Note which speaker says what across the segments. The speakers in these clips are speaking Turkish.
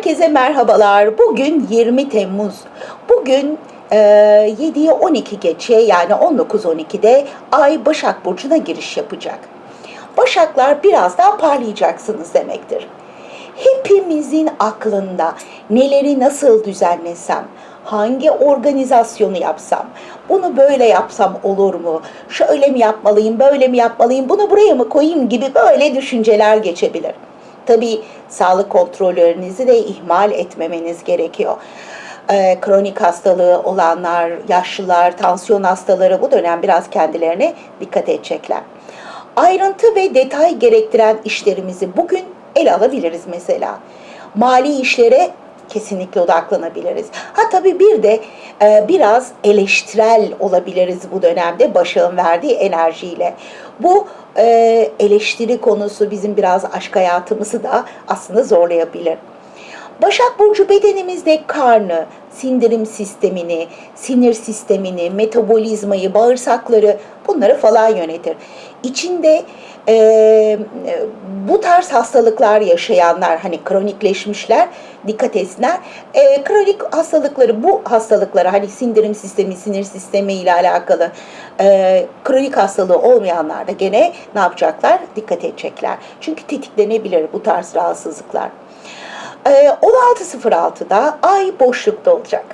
Speaker 1: Herkese merhabalar. Bugün 20 Temmuz. Bugün e, 7'ye 12 geçe yani 19.12'de Ay Başak Burcu'na giriş yapacak. Başaklar biraz daha parlayacaksınız demektir. Hepimizin aklında neleri nasıl düzenlesem, hangi organizasyonu yapsam, bunu böyle yapsam olur mu, şöyle mi yapmalıyım, böyle mi yapmalıyım, bunu buraya mı koyayım gibi böyle düşünceler geçebilir. Tabii sağlık kontrollerinizi de ihmal etmemeniz gerekiyor. Ee, kronik hastalığı olanlar, yaşlılar, tansiyon hastaları bu dönem biraz kendilerine dikkat edecekler. Ayrıntı ve detay gerektiren işlerimizi bugün ele alabiliriz mesela. Mali işlere kesinlikle odaklanabiliriz. Ha tabii bir de e, biraz eleştirel olabiliriz bu dönemde Başak'ın verdiği enerjiyle. Bu e, eleştiri konusu bizim biraz aşk hayatımızı da aslında zorlayabilir. Başak Burcu bedenimizde karnı, sindirim sistemini, sinir sistemini, metabolizmayı, bağırsakları bunları falan yönetir. İçinde e, bu tarz hastalıklar yaşayanlar hani kronikleşmişler dikkat etsinler. E, kronik hastalıkları bu hastalıkları hani sindirim sistemi, sinir sistemi ile alakalı e, kronik hastalığı olmayanlar da gene ne yapacaklar? Dikkat edecekler. Çünkü tetiklenebilir bu tarz rahatsızlıklar. E, 16.06'da ay boşlukta olacak.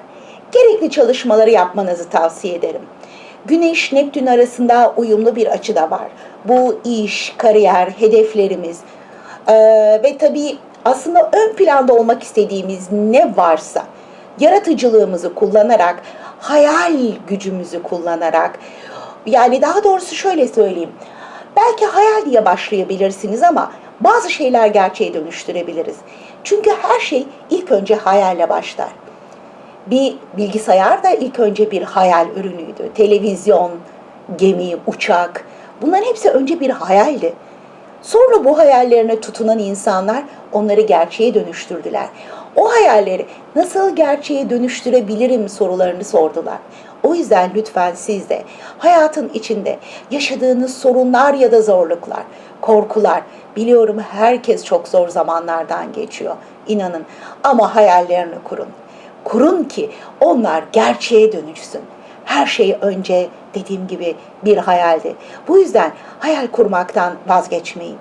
Speaker 1: Gerekli çalışmaları yapmanızı tavsiye ederim. Güneş Neptün arasında uyumlu bir açı da var. Bu iş, kariyer, hedeflerimiz ee, ve tabii aslında ön planda olmak istediğimiz ne varsa yaratıcılığımızı kullanarak, hayal gücümüzü kullanarak yani daha doğrusu şöyle söyleyeyim. Belki hayal diye başlayabilirsiniz ama bazı şeyler gerçeğe dönüştürebiliriz. Çünkü her şey ilk önce hayalle başlar bir bilgisayar da ilk önce bir hayal ürünüydü. Televizyon, gemi, uçak bunların hepsi önce bir hayaldi. Sonra bu hayallerine tutunan insanlar onları gerçeğe dönüştürdüler. O hayalleri nasıl gerçeğe dönüştürebilirim sorularını sordular. O yüzden lütfen siz de hayatın içinde yaşadığınız sorunlar ya da zorluklar, korkular, biliyorum herkes çok zor zamanlardan geçiyor. İnanın ama hayallerini kurun kurun ki onlar gerçeğe dönüşsün. Her şey önce dediğim gibi bir hayaldi. Bu yüzden hayal kurmaktan vazgeçmeyin.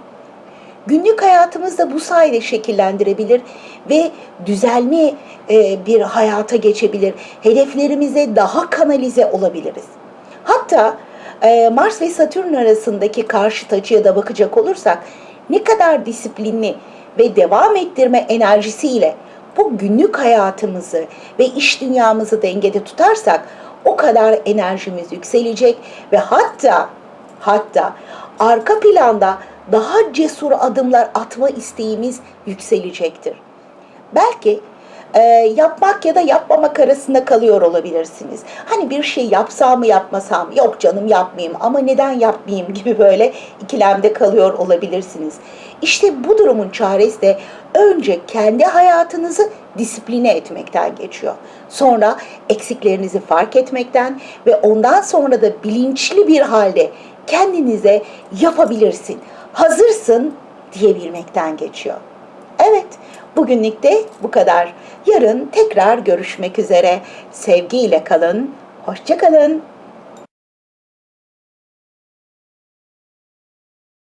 Speaker 1: Günlük hayatımızda bu sayede şekillendirebilir ve düzenli e, bir hayata geçebilir. Hedeflerimize daha kanalize olabiliriz. Hatta e, Mars ve Satürn arasındaki karşıt açıya da bakacak olursak ne kadar disiplinli ve devam ettirme enerjisiyle bu günlük hayatımızı ve iş dünyamızı dengede tutarsak o kadar enerjimiz yükselecek ve hatta hatta arka planda daha cesur adımlar atma isteğimiz yükselecektir. Belki e, yapmak ya da yapmamak arasında kalıyor olabilirsiniz. Hani bir şey yapsam mı yapmasam yok canım yapmayayım ama neden yapmayayım gibi böyle ikilemde kalıyor olabilirsiniz. İşte bu durumun çaresi de önce kendi hayatınızı disipline etmekten geçiyor. Sonra eksiklerinizi fark etmekten ve ondan sonra da bilinçli bir halde kendinize yapabilirsin, hazırsın diyebilmekten geçiyor. Evet, bugünlük de bu kadar. Yarın tekrar görüşmek üzere. Sevgiyle kalın, hoşça kalın.